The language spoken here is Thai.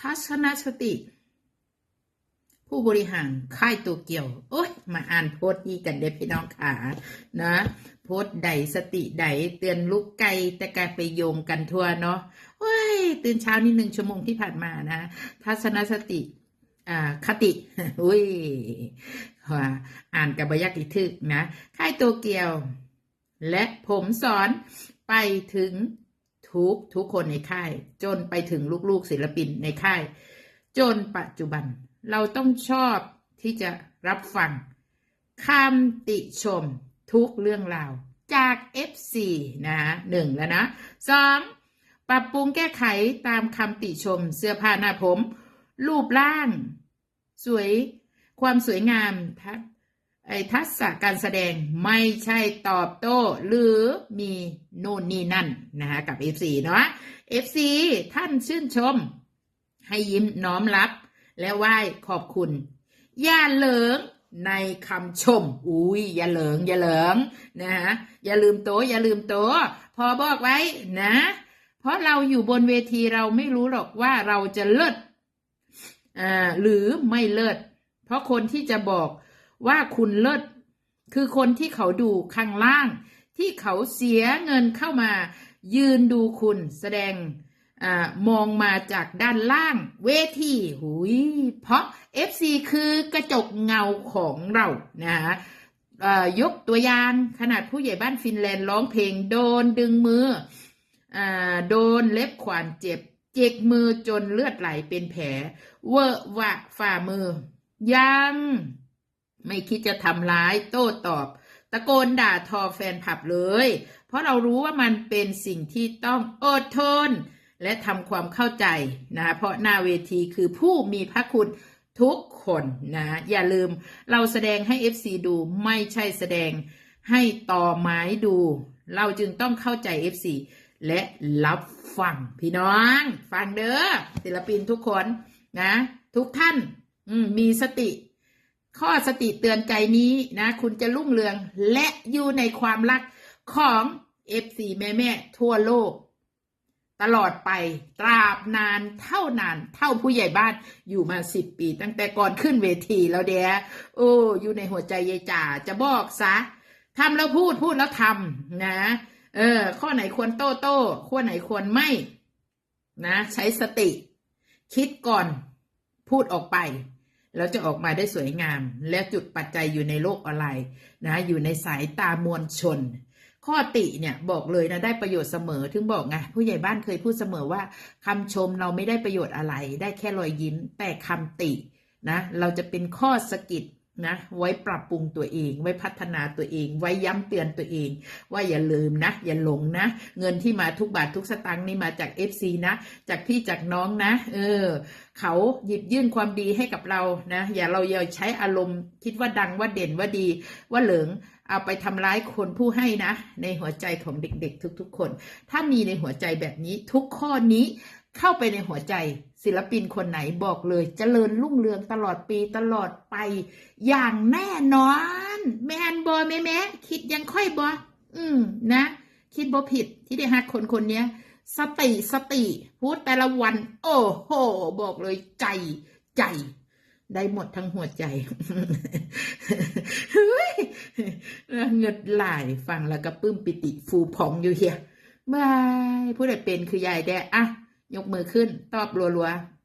ทัศนสติ ผู้บริหารค่ายโตเกียว โอ้ย มาอ่านโพสต์นี้กันเด้พี่น้องขานะ โพสต์ใดสติใดเตือนลูกไก่แต่กายไปโยงกันทั่วเนาะเฮ้ย ตื่นเช้านี่หนึ่งชั่วโมงที่ผ่านมานะ ทัศนสติอ่าคติ อุ้ยว่าอ่านกับบยักอีทึกนะ ค่ายโตเกียว และผมสอนไปถึง ทุกทุกคนในค่าย จนไปถึงลูกๆศิลปินในค่าย จนปัจจุบัน เราต้องชอบที่จะรับฟังคำติชมทุกเรื่องราวจาก FC นะหนึ่งแล้วนะสองปรับปรุงแก้ไขตามคำติชมเสื้อผ้าหน้าผม รูปร่าง สวย ความสวยงามทัศ ไอ้ทักษะการแสดงไม่ใช่ตอบโต้ หรือมีโน่นนี่นั่นนะคะกับ FC เนาะ FC ท่านชื่นชม ให้ยิ้มน้อมรับ และไหว้ขอบคุณ อย่าเหลิงในคำชม อุ้ยอย่าเหลิง อย่าเหลิงนะฮะอย่าลืมโตอย่าลืมโตพอบอกไว้นะ เพราะเราอยู่บนเวทีเราไม่รู้หรอกว่าเราจะเลิศอ่าหรือไม่เลิศเพราะคนที่จะบอก ว่าคุณเลิศคือคนที่เขาดูข้างล่าง ที่เขาเสียเงินเข้ามา ยืนดูคุณแสดงอมองมาจากด้านล่างเวทีหุยเพราะ FC คือกระจกเงาของเรานะฮะยกตัวอย่างขนาดผู้ใหญ่บ้านฟินแลนด์ร้องเพลงโดนดึงมืออโดนเล็บขวานเจ็บ เจ็กมือจนเลือดไหลเป็นแผล เวอะวะฝ่ามือ ยัง ไม่คิดจะทำร้ายโต้ตอบ ตะโกนด่าทอแฟนผับเลย เพราะเรารู้ว่ามันเป็นสิ่งที่ต้องอดทน และทำความเข้าใจนะเพราะหน้าเวทีคือผู้มีพระคุณทุกคนนะอย่าลืมเราแสดงให้ FC ดูไม่ใช่แสดงให้ต่อไม้ดู เราจึงต้องเข้าใจ FC และรับฟังพี่น้อง ฟังเด้อศิลปินทุกคนนะ ทุกท่านมมีสติ ข้อสติเตือนใจนี้นะ คุณจะรุ่งเรืองและอยู่ในความรักของ FC แม่แม่ทั่วโลก ตลอดไปตราบนานเท่านาน เท่าผู้ใหญ่บ้านอยู่มาสิบปี ตั้งแต่ก่อนขึ้นเวทีแล้วเดียโอ้อยู่ในหัวใจยายจ่าจะบอกซะทำแล้วพูดพูดแล้วทำนะ เออ ข้อไหนควรโต้โต้ข้อไหนควรไม่ นะ ใช้สติ คิดก่อนพูดออกไป แล้วจะออกมาได้สวยงาม และจุดปัจจัยอยู่ในโลกออนไลน์นะอยู่ในสายตามวลชน ข้อติเนี่ยบอกเลยนะได้ประโยชน์เสมอถึงบอกไงผู้ใหญ่บ้านเคยพูดเสมอว่าคำชมเราไม่ได้ประโยชน์อะไร ได้แค่รอยยิ้มแต่คำตินะเราจะเป็นข้อสะกิด นะไว้ปรับปรุงตัวเอง ไว้พัฒนาตัวเอง ไว้ย้ำเตือนตัวเอง ว่าอย่าลืมนะ อย่าหลงนะ เงินที่มาทุกบาททุกสตางค์นี่มาจาก FC นะ จากพี่จากน้องนะ เออ เขาหยิบยื่นความดีให้กับเรานะ อย่าเราอย่าใช้อารมณ์คิดว่าดังว่าเด่นว่าดี ว่าเหลิงเอาไปทำร้ายคนผู้ให้นะ ในหัวใจของเด็กๆ ทุกๆคน ถ้ามีในหัวใจแบบนี้ทุกข้อนี้ เข้าไปในหัวใจศิลปินคนไหนบอกเลยจเจริญรุ่งเรืองตลอดปีตลอดไป อย่างแน่นอน แมนบอแม่แม่คิดยังค่อยบออืมนะ คิดบ่ผิดที่ได้ฮักคนคนเนี้ยสติสติพูดแต่ละวัน โอ้โห บอกเลยใจใจ ได้หมดทั้งหัวใจเฮ้ยเงิดไหลายฟังแล้วก็ปื้มปิติฟูพองอยู่เฮียบายผู้ใดเป็นคือยายแดอะ ยกมือขึ้น ตอบรัวๆ